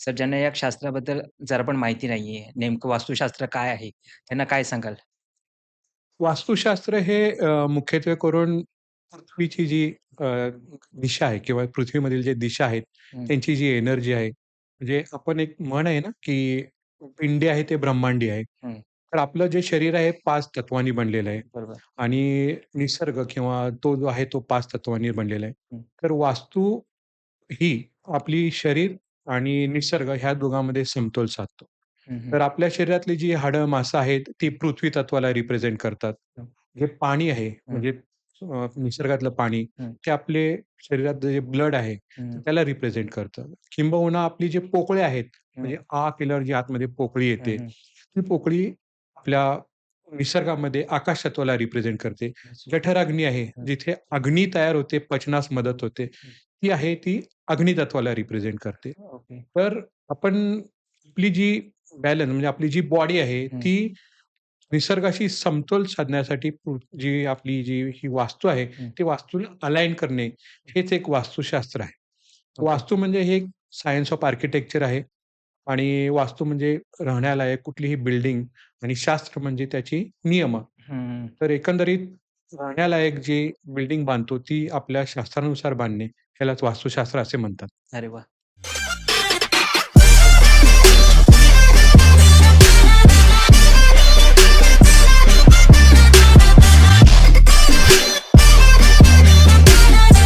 Sir ज्यांना या शास्त्राबद्दल जरा पण माहिती नाहीये, नेमकं वास्तुशास्त्र काय आहे? त्यांना काय सांगाल? वास्तुशास्त्र हे अ, मुख्यत्वे करून पृथ्वीची जी अ, दिशा आहे किंवा पृथ्वीमधील जे दिशा आहेत, हं. त्यांची जी एनर्जी आहे. म्हणजे आपण एक म्हण आहे ना, की पिंडी आहे ते ब्रह्मांडी आहे. हं. तर आपलं जे शरीर आहे 5 तत्वांनी बनलेलं आहे बरोबर. आणि निसर्ग किंवा तो जो आहे तो 5 तत्वांनी बनलेला आहे. हं. तर वास्तू ही आपली शरीर आणि निसर्ग ह्या दोघांमध्ये समतोल साधतो. तर आपल्या शरीरातली जी हाडं, मांस आहेत ती पृथ्वी तत्वाला रिप्रेझेंट करतात. जे पाणी आहे. म्हणजे निसर्गातलं पाणी. ते आपले शरीरात जे ब्लड आहे. त्याला रिप्रेझेंट करतं. किंबहुना आपली जे पोकळे आहेत. म्हणजे आ केल्यावर जी आतमध्ये पोकळी येते. ती पोकळी आपल्या निसर्गामध्ये आकाश तत्वाला रिप्रेझेंट करते. जठराग्नी आहे. जिथे अग्नी तयार होते, पचनास मदत होते. ती आहे ती अग्नी तत्वाला रिप्रेझेंट करते. ओके. तर आपण आपली जी बॅलन्स म्हणजे आपली जी बॉडी आहे हं. ती निसर्गाशी समतोल साधण्यासाठी जी आपली जी ही वास्तू आहे, हं. ती वास्तूला अलाइन करणे हेच एक वास्तुशास्त्र आहे. वास्तू म्हणजे हे एक सायन्स ऑफ आर्किटेक्चर आहे आणि वास्तू म्हणजे राहण्यालायक कुठलीही बिल्डिंग आणि शास्त्र म्हणजे त्याची नियमं. हं. तर एकंदरीत राहण्यालायक जी बिल्डिंग बांधतो ती आपल्या शास्त्रानुसार बांधणे, ह्यालाच वास्तुशास्त्र असे म्हणतात. अरे वा